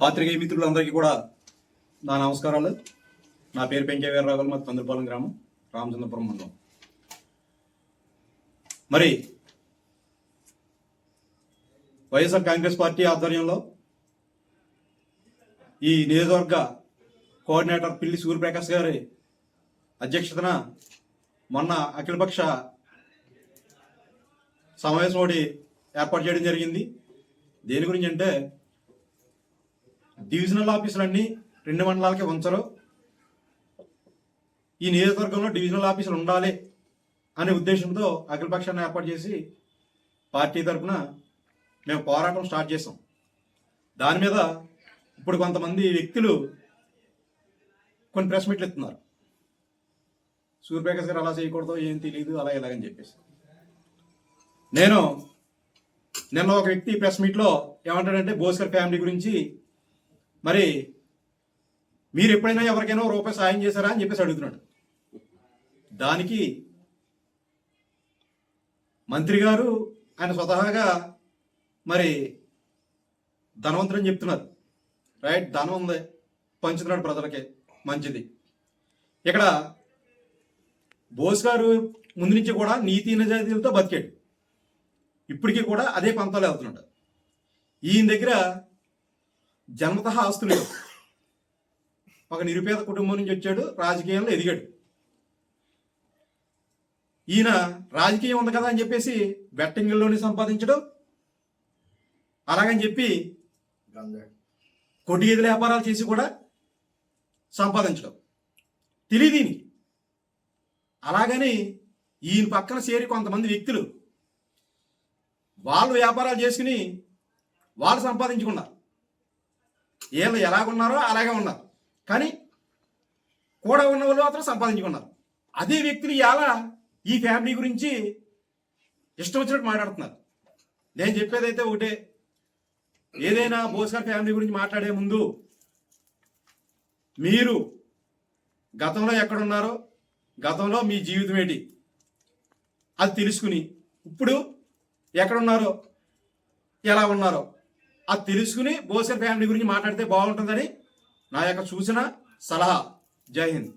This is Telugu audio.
పాత్రికేయ మిత్రులందరికీ కూడా నా నమస్కారాలు. నా పేరు పెంకే వీరరావు మా తండ్రిపాలెం గ్రామం రామచంద్రపురం మండలం. మరి వైఎస్ఆర్ కాంగ్రెస్ పార్టీ ఆధ్వర్యంలో ఈ నియోజకవర్గ కోఆర్డినేటర్ పిల్లి సూర్యప్రకాష్ గారి అధ్యక్షతన మొన్న అఖిలపక్ష సమావేశం ఒకటి ఏర్పాటు చేయడం జరిగింది. దేని గురించి అంటే డివిజనల్ ఆఫీసులన్నీ రెండు మండలాలకే ఉంచరు. ఈ నియోజకవర్గంలో డివిజనల్ ఆఫీసులు ఉండాలి అనే ఉద్దేశంతో అఖిలపక్షాన్ని ఏర్పాటు చేసి పార్టీ తరఫున మేము పోరాటం స్టార్ట్ చేసాం దాని మీద ఇప్పుడు కొంతమంది వ్యక్తులు కొన్ని ప్రెస్ మీట్లు ఇస్తున్నారు. సూర్యప్రకాష్ గారు అలా చేయకూడదు ఏం తెలియదు అలా ఇలాగని చెప్పేసి. నేను నిన్న ఒక వ్యక్తి ప్రెస్ మీట్లో ఏమంటాడంటే బోస్కర్ ఫ్యామిలీ గురించి మరి మీరు ఎప్పుడైనా ఎవరికైనా రూపాయి సాయం చేశారా అని చెప్పేసి అడుగుతున్నాడు. దానికి మంత్రి గారు ఆయన స్వతహాగా మరి ధనవంతుడని చెప్తున్నారు. రైట్ ధనం ఉంది. పంచుతున్నాడు ప్రజలకి. మంచిది. ఇక్కడ బోస్ గారు ముందు నుంచి కూడా నీతి నిజాయితీలతో బతికాడు. ఇప్పటికీ కూడా అదే పంతాలు వెళ్తున్నాడు. ఈయన దగ్గర జన్మత ఆస్తులు. ఒక నిరుపేద కుటుంబం నుంచి వచ్చాడు రాజకీయంలో ఎదిగాడు. ఈయన రాజకీయం ఉంది కదా అని చెప్పేసి బెట్టింగ్లోని సంపాదించడం అలాగని చెప్పి కొట్టి ఎదురు వ్యాపారాలు చేసి కూడా సంపాదించడం. తెలియదు అలాగని ఈయన పక్కన చేరి కొంతమంది వ్యక్తులు వాళ్ళు వ్యాపారాలు చేసుకుని వాళ్ళు సంపాదించుకున్నారు. వీళ్ళు ఎలాగున్నారో అలాగే ఉన్నారు. కానీ కూడా ఉన్న వాళ్ళు మాత్రం సంపాదించుకున్నారు. అదే వ్యక్తులు ఇలా ఈ ఫ్యామిలీ గురించి ఇష్టం వచ్చినట్టు మాట్లాడుతున్నారు. నేను చెప్పేదైతే ఒకటే. ఏదైనా బోస్కర్ ఫ్యామిలీ గురించి మాట్లాడే ముందు మీరు గతంలో ఎక్కడున్నారో గతంలో మీ జీవితం ఏంటి అది తెలుసుకుని ఇప్పుడు ఎక్కడున్నారో ఎలా ఉన్నారో అది తెలుసుకుని బోసర్ ఫ్యామిలీ గురించి మాట్లాడితే బాగుంటుందని నా యొక్క సూచన సలహా. జై హింద్.